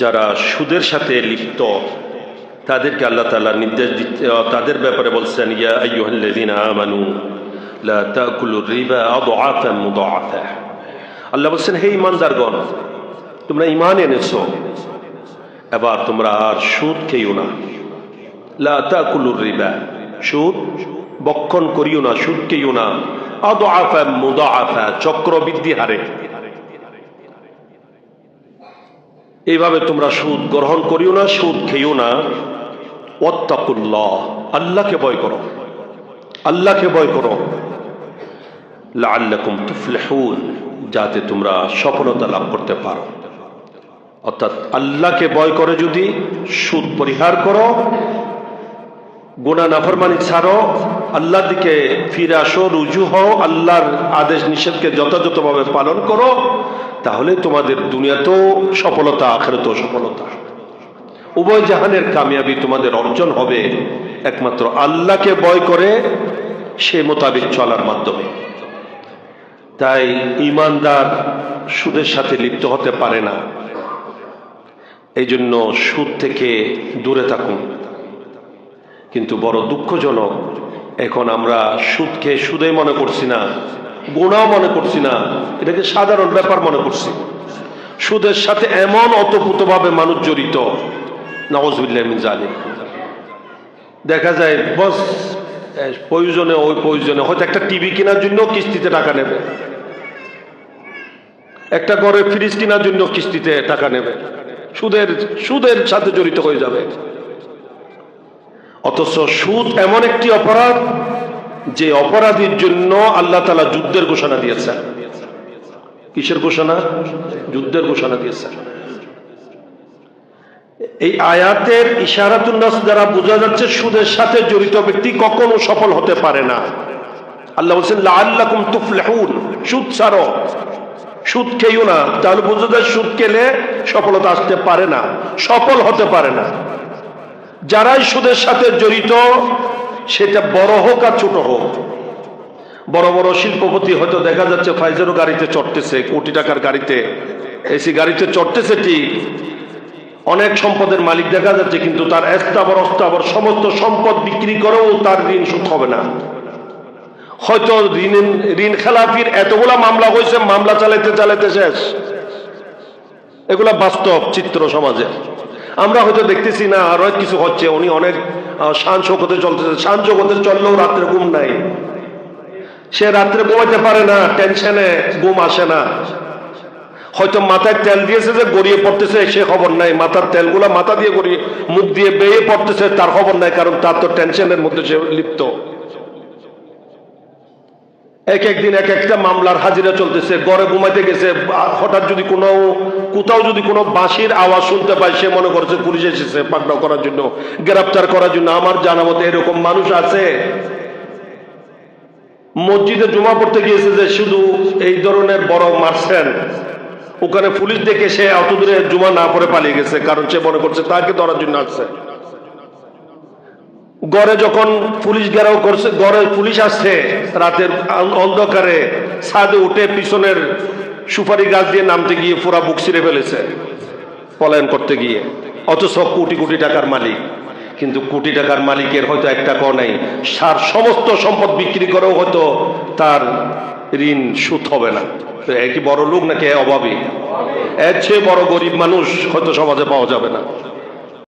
যারা সুদের সাথে লিপ্ত, তাদেরকে আল্লাহ তালা নির্দেশ দিতে তাদের ব্যাপারে বলছেন, ইয়া লা আল্লাহ বলছেন, হে ইমানদারগণ তোমরা ইমান এনেছো, এবার তোমরা আর সুদ খেইও না। লা সুদ বক্ষণ করিও না, সুদ খেইও না। আদআফা মুদাআফা, চক্রবৃদ্ধি হারে। এইভাবে তোমরা সুদ গ্রহণ করিও না, সুদ খেইও না। ওয়াত্তাকুল্লাহ, আল্লাহকে ভয় করো। আল্লাহকে ভয় করো। লাআল্লাকুম তুফলিহুন, যাতে তোমরা সফলতা লাভ করতে পারো। অর্থাৎ আল্লাহকে ভয় করে যদি, সুদ পরিহার করো গুণা নাফরমানি ছাড়ো, আল্লাহর দিকে ফিরে আসো, রুজু হও, আল্লাহর আদেশ নিষেধকে যথাযথভাবে পালন করো তাহলে তোমাদের দুনিয়াতেও সফলতা, আখেরাতেও সফলতা। উভয় জাহানের কামিয়াবি তোমাদের অর্জন হবে। একমাত্র আল্লাহকে বয় করে সে মোতাবেক চলার মাধ্যমে। তাই ইমানদার সুদের সাথে লিপ্ত হতে পারে না। এই জন্য সুদ থেকে দূরে থাকুন। কিন্তু বড় দুঃখজনক, এখন আমরা সুদকে সুদে মনে করছি না। গোনাও মনে করছি না, এটাকে সাধারণ ব্যাপার মনে করছি। সুদের সাথে এমন অতপ্রতভাবে মানুষ জড়িত জালিম দেখা যায়, বস প্রয়োজনে ওই প্রয়োজনে, হয়তো একটা টিভি কেনার জন্য কিস্তিতে টাকা নেবে। একটা ঘরে ফ্রিজ কেনার জন্য কিস্তিতে টাকা নেবে। সুদের সুদের সাথে জড়িত হয়ে যাবে। অথচ সুদ এমন একটি অপরাধ যে অপরাধীর জন্য আল্লাহ তালা যুদ্ধের ঘোষণা দিয়েছেন। কিসের ঘোষণা? যুদ্ধের ঘোষণা দিয়েছেন। এই আয়াতের ইশারাতুন্নাস দ্বারা বোঝা যাচ্ছে সুদের সাথে জড়িত ব্যক্তি কখনো সফল হতে পারে না। আল্লাহ বলছেন, লাআল্লাকুম তুফলিহুন সুদ ছাড়ো। সুদ খেয়েও না। তাহলে বুঝা যায় সুদ খেলে সফলতা আসতে পারে না, সফল হতে পারে না। যারাই সুদের সাথে জড়িত সেটা বড় হোক আর ছোট হোক। বড় বড় শিল্পপতি হয়তো দেখা যাচ্ছে ফাইজারও গাড়িতে চড়তেছে, কোটি টাকার গাড়িতে। এসি গাড়িতে চড়তেছে ঠিক। অনেক সম্পদের মালিক দেখা যাচ্ছে, কিন্তু তার এস্তাবর, অস্তাবর সমস্ত সম্পদ বিক্রি করেও তার ঋণ শোধ হবে না। হয়তো ঋণ ঋণ খেলাফির এতগুলা মামলা হয়েছে, মামলা চালাইতে চালাইতে শেষ। এগুলা বাস্তব চিত্র সমাজে। আমরা হয়তো দেখতেছি না, আর কিছু হচ্ছে। উনি অনেক শান শোকতে চলতেছে। শান শোকতে চললেও রাত্রে ঘুম নাই। সে রাত্রে ঘুমাইতে পারে না, টেনশনে ঘুম আসে না। হয়তো মাথায় তেল দিয়েছে যে গড়িয়ে পড়তেছে, সে খবর নাই। মাথার তেলগুলা মাথা দিয়ে গড়িয়ে, মুখ দিয়ে বেয়ে পড়তেছে, তার খবর নাই, কারণ তার তো টেনশনের মধ্যে সে লিপ্ত। এক একদিন এক একটা মামলার হাজিরা চলতেছে গড়ে ঘুমাইতে গেছে হঠাৎ যদি কোনো, কোথাও যদি কোনো বাঁশির আওয়াজ শুনতে পায়, সে মনে করছে পুলিশ এসেছে পাকড়াও করার জন্য, গ্রেপ্তার করার জন্য। আমার জানা মতে এরকম মানুষ আছে। মসজিদে জমা পড়তে গিয়েছে যে শুধু এই ধরনের বড় মারছেন। ওখানে পুলিশ দেখে সে অত দূরে জমা না পড়ে পালিয়ে গেছে, কারণ সে মনে করছে তাকে ধরার জন্য আসছে। গড়ে যখন পুলিশ ঘেরাও করছে, গড়ে পুলিশ আসছে, রাতের অন্ধকারে ছাদে উঠে পিছনের সুপারি গাছ দিয়ে নামতে গিয়ে পুরা বুক ছিঁড়ে ফেলেছে, পলায়ন করতে গিয়ে। অথচ কোটি কোটি টাকার মালিক। কিন্তু কোটি টাকার মালিকের হয়তো এক টাকাও নাই, সার সমস্ত সম্পদ বিক্রি করেও হয়তো তার ঋণ সুদ হবে না। একই বড় লোক নাকি? অভাবী। এর চেয়ে বড় গরিব মানুষ হয়তো সমাজে পাওয়া যাবে না।